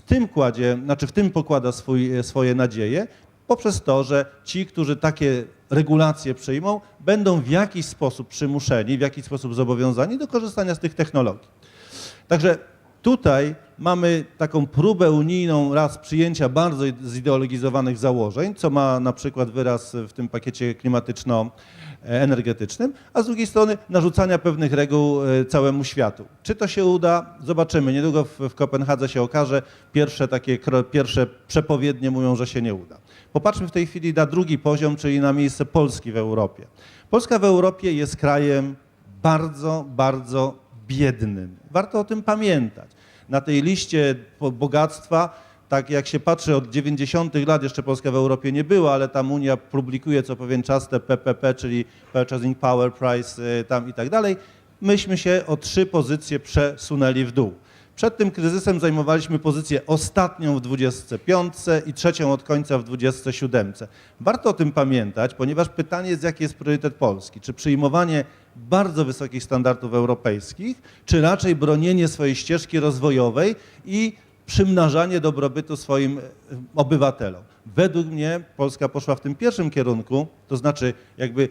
w tym kładzie, znaczy w tym pokłada swój, swoje nadzieje, poprzez to, że ci, którzy takie regulacje przyjmą, będą w jakiś sposób przymuszeni, w jakiś sposób zobowiązani do korzystania z tych technologii. Także tutaj mamy taką próbę unijną raz przyjęcia bardzo zideologizowanych założeń, co ma na przykład wyraz w tym pakiecie klimatyczno-energetycznym, a z drugiej strony narzucania pewnych reguł e, całemu światu. Czy to się uda? Zobaczymy. Niedługo w, Kopenhadze się okaże. Pierwsze takie pierwsze przepowiednie mówią, że się nie uda. Popatrzmy w tej chwili na drugi poziom, czyli na miejsce Polski w Europie. Polska w Europie jest krajem bardzo, bardzo biednym. Warto o tym pamiętać. Na tej liście bogactwa, tak jak się patrzy od 90. lat, jeszcze Polska w Europie nie była, ale tam Unia publikuje co pewien czas te PPP, czyli Purchasing Power Price y, tam i tak dalej, myśmy się o trzy pozycje przesunęli w dół. Przed tym kryzysem zajmowaliśmy pozycję ostatnią w 25 i trzecią od końca w 27. Warto o tym pamiętać, ponieważ pytanie jest, jaki jest priorytet Polski. Czy przyjmowanie bardzo wysokich standardów europejskich, czy raczej bronienie swojej ścieżki rozwojowej i przymnażanie dobrobytu swoim e, obywatelom. Według mnie Polska poszła w tym pierwszym kierunku, to znaczy jakby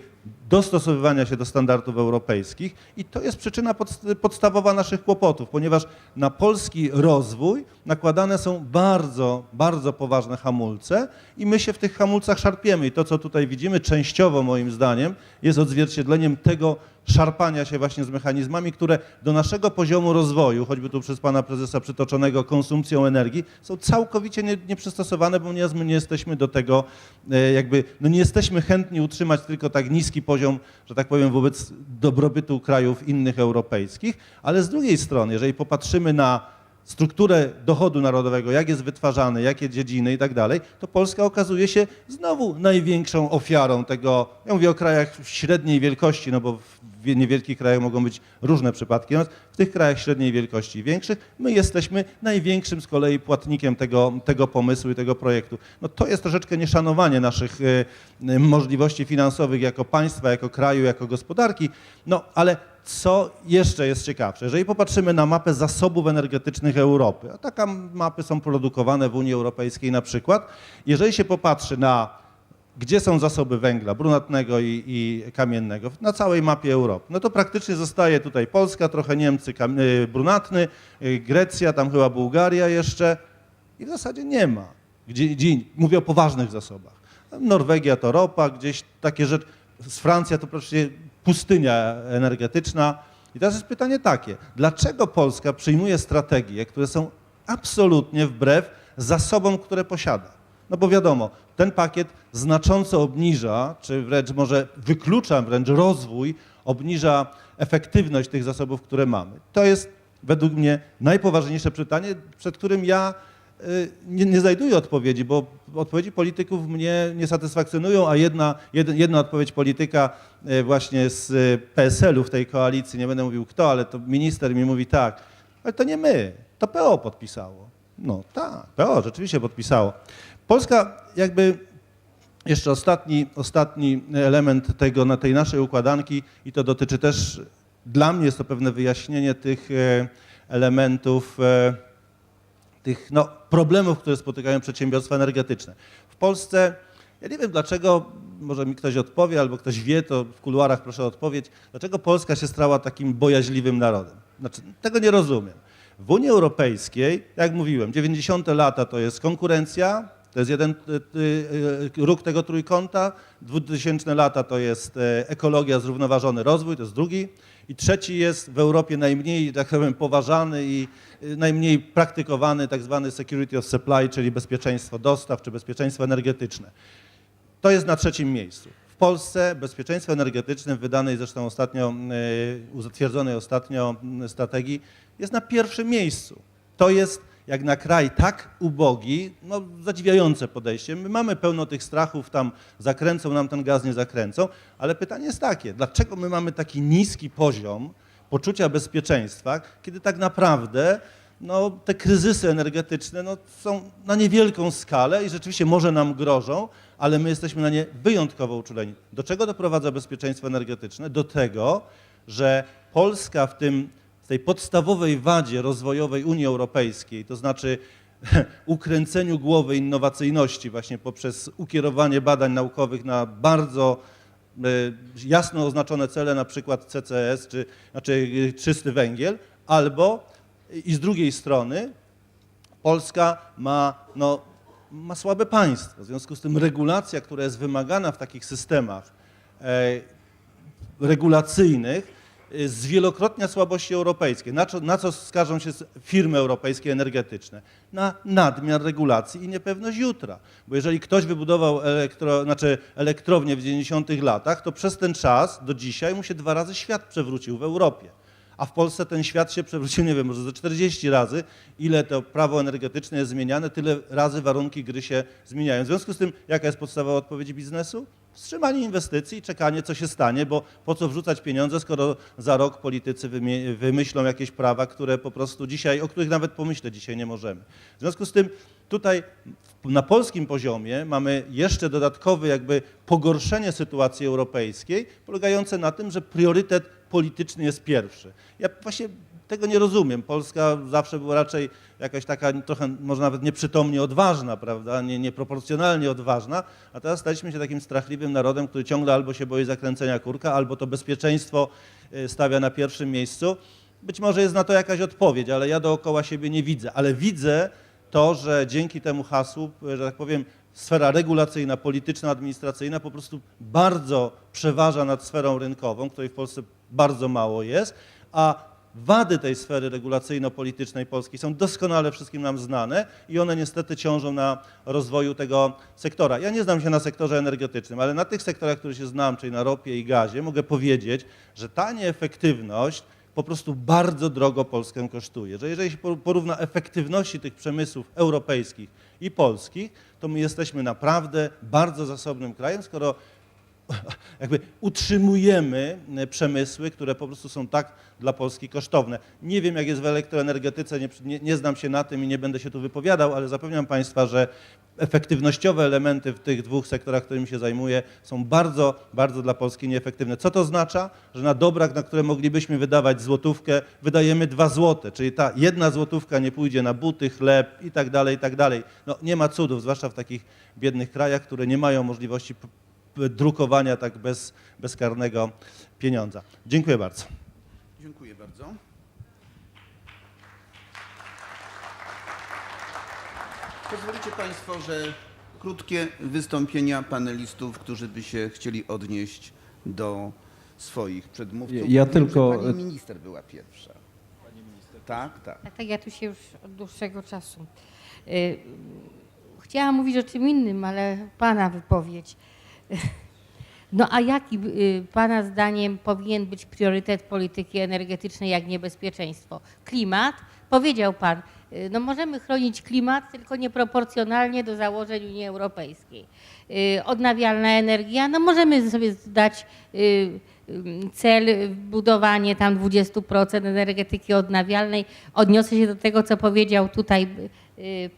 dostosowywania się do standardów europejskich i to jest przyczyna podst- podstawowa naszych kłopotów, ponieważ na polski rozwój nakładane są bardzo, bardzo poważne hamulce i my się w tych hamulcach szarpiemy. I to, co tutaj widzimy, częściowo moim zdaniem jest odzwierciedleniem tego szarpania się właśnie z mechanizmami, które do naszego poziomu rozwoju, choćby tu przez pana prezesa przytoczonego konsumpcją energii, są całkowicie nie, nieprzystosowane, bo nie, my nie jesteśmy do tego e, jakby, no nie jesteśmy chętni utrzymać tylko tak niski poziom, że tak powiem, wobec dobrobytu krajów innych europejskich, ale z drugiej strony, jeżeli popatrzymy na strukturę dochodu narodowego, jak jest wytwarzany, jakie dziedziny i tak dalej, to Polska okazuje się znowu największą ofiarą tego, ja mówię o krajach średniej wielkości, no bo w niewielkich krajach mogą być różne przypadki, natomiast w tych krajach średniej wielkości i większych my jesteśmy największym z kolei płatnikiem tego, tego pomysłu i tego projektu. No to jest troszeczkę nieszanowanie naszych e, e, możliwości finansowych jako państwa, jako kraju, jako gospodarki, no ale co jeszcze jest ciekawsze? Jeżeli popatrzymy na mapę zasobów energetycznych Europy, a takie mapy są produkowane w Unii Europejskiej na przykład, jeżeli się popatrzy na gdzie są zasoby węgla brunatnego i, i kamiennego na całej mapie Europy, no to praktycznie zostaje tutaj Polska, trochę Niemcy, y, brunatny, y, Grecja, tam chyba Bułgaria jeszcze i w zasadzie nie ma. Gdzie, gdzie, mówię o poważnych zasobach. Norwegia to ropa, gdzieś takie rzeczy. Z Francja to praktycznie pustynia energetyczna. I teraz jest pytanie takie, dlaczego Polska przyjmuje strategie, które są absolutnie wbrew zasobom, które posiada? No bo wiadomo, ten pakiet znacząco obniża, czy wręcz może wyklucza wręcz rozwój, obniża efektywność tych zasobów, które mamy. To jest według mnie najpoważniejsze pytanie, przed którym ja y, nie, nie znajduję odpowiedzi, bo odpowiedzi polityków mnie nie satysfakcjonują, a jedna, jedna, jedna odpowiedź polityka y, właśnie z y, PSL-u w tej koalicji, nie będę mówił kto, ale to minister mi mówi tak, ale to nie my, to PO podpisało. No tak, PO rzeczywiście podpisało. Polska jakby jeszcze ostatni, ostatni element tego, na tej naszej układanki i to dotyczy też, dla mnie jest to pewne wyjaśnienie tych e, elementów, e, tych no, problemów, które spotykają przedsiębiorstwa energetyczne. W Polsce, ja nie wiem dlaczego, może mi ktoś odpowie, albo ktoś wie, to w kuluarach proszę o odpowiedź, dlaczego Polska się stała takim bojaźliwym narodem. Znaczy, tego nie rozumiem. W Unii Europejskiej, jak mówiłem, 90. lata to jest konkurencja, to jest jeden y, y, róg tego trójkąta, 2000 lata to jest e, ekologia, zrównoważony rozwój, to jest drugi. I trzeci jest w Europie najmniej, tak powiem, poważany i y, najmniej praktykowany, tak zwany security of supply, czyli bezpieczeństwo dostaw czy bezpieczeństwo energetyczne. To jest na trzecim miejscu. W Polsce bezpieczeństwo energetyczne, w wydanej zresztą ostatnio, e, zatwierdzonej ostatnio strategii, jest na pierwszym miejscu. To jest jak na kraj tak ubogi, no zadziwiające podejście. My mamy pełno tych strachów, tam zakręcą nam ten gaz, nie zakręcą, ale pytanie jest takie, dlaczego my mamy taki niski poziom poczucia bezpieczeństwa, kiedy tak naprawdę no, te kryzysy energetyczne no, są na niewielką skalę i rzeczywiście może nam grożą, ale my jesteśmy na nie wyjątkowo uczuleni. Do czego doprowadza bezpieczeństwo energetyczne? Do tego, że Polska w tym, tej podstawowej wadzie rozwojowej Unii Europejskiej, to znaczy ukręceniu głowy innowacyjności właśnie poprzez ukierowanie badań naukowych na bardzo e, jasno oznaczone cele, na przykład CCS, czy znaczy e, czysty węgiel, albo i z drugiej strony Polska ma, no, ma słabe państwo. W związku z tym regulacja, która jest wymagana w takich systemach e, regulacyjnych, e, zwielokrotnia słabości europejskie. Na co, na co skarżą się firmy europejskie energetyczne? Na nadmiar regulacji i niepewność jutra. Bo jeżeli ktoś wybudował elektro, znaczy elektrownię w 90 latach, to przez ten czas do dzisiaj mu się dwa razy świat przewrócił w Europie a w Polsce ten świat się przewrócił, nie wiem, może ze 40 razy. Ile to prawo energetyczne jest zmieniane, tyle razy warunki gry się zmieniają. W związku z tym, jaka jest podstawa odpowiedzi biznesu? Wstrzymanie inwestycji czekanie, co się stanie, bo po co wrzucać pieniądze, skoro za rok politycy wymyślą jakieś prawa, które po prostu dzisiaj, o których nawet pomyśleć dzisiaj nie możemy. W związku z tym tutaj na polskim poziomie mamy jeszcze dodatkowe jakby pogorszenie sytuacji europejskiej, polegające na tym, że priorytet polityczny jest pierwszy. Ja właśnie tego nie rozumiem. Polska zawsze była raczej jakaś taka trochę może nawet nieprzytomnie odważna, prawda, nie, nieproporcjonalnie odważna, a teraz staliśmy się takim strachliwym narodem, który ciągle albo się boi zakręcenia kurka, albo to bezpieczeństwo y, stawia na pierwszym miejscu. Być może jest na to jakaś odpowiedź, ale ja dookoła siebie nie widzę. Ale widzę to, że dzięki temu hasłu, że tak powiem, sfera regulacyjna, polityczna, administracyjna po prostu bardzo przeważa nad sferą rynkową, której w Polsce bardzo mało jest, a wady tej sfery regulacyjno-politycznej Polski są doskonale wszystkim nam znane i one niestety ciążą na rozwoju tego sektora. Ja nie znam się na sektorze energetycznym, ale na tych sektorach, które się znam, czyli na ropie i gazie, mogę powiedzieć, że ta nieefektywność po prostu bardzo drogo Polskę kosztuje. Że jeżeli się por- porówna efektywności tych przemysłów europejskich i polskich, to my jesteśmy naprawdę bardzo zasobnym krajem, skoro jakby utrzymujemy e, przemysły, które po prostu są tak dla Polski kosztowne. Nie wiem, jak jest w elektroenergetyce, nie, nie, nie znam się na tym i nie będę się tu wypowiadał, ale zapewniam Państwa, że efektywnościowe elementy w tych dwóch sektorach, którymi się zajmuję, są bardzo, bardzo dla Polski nieefektywne. Co to oznacza? Że na dobra, na które moglibyśmy wydawać złotówkę, wydajemy dwa złote, czyli ta jedna złotówka nie pójdzie na buty, chleb i tak dalej, i tak dalej. No, nie ma cudów, zwłaszcza w takich biednych krajach, które nie mają możliwości drukowania tak bez, bezkarnego pieniądza. Dziękuję bardzo. Dziękuję bardzo. Pozwolicie Państwo, że krótkie wystąpienia panelistów, którzy by się chcieli odnieść do swoich przedmówców. Ja- ja tylko- Pani minister była pierwsza. Pani minister. Tak, tak. Tak, tak, ja tu się już od dłuższego czasu. Y, Chciałam mówić o czym innym, ale Pana wypowiedź. No a jaki y, Pana zdaniem powinien być priorytet polityki energetycznej jak niebezpieczeństwo? Klimat? Powiedział Pan, y, no możemy chronić klimat, tylko nieproporcjonalnie do założeń Unii Europejskiej. Y, Odnawialna energia? No możemy sobie dać cel budowanie tam 20% energetyki odnawialnej. Odniosę się do tego, co powiedział tutaj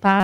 Pan.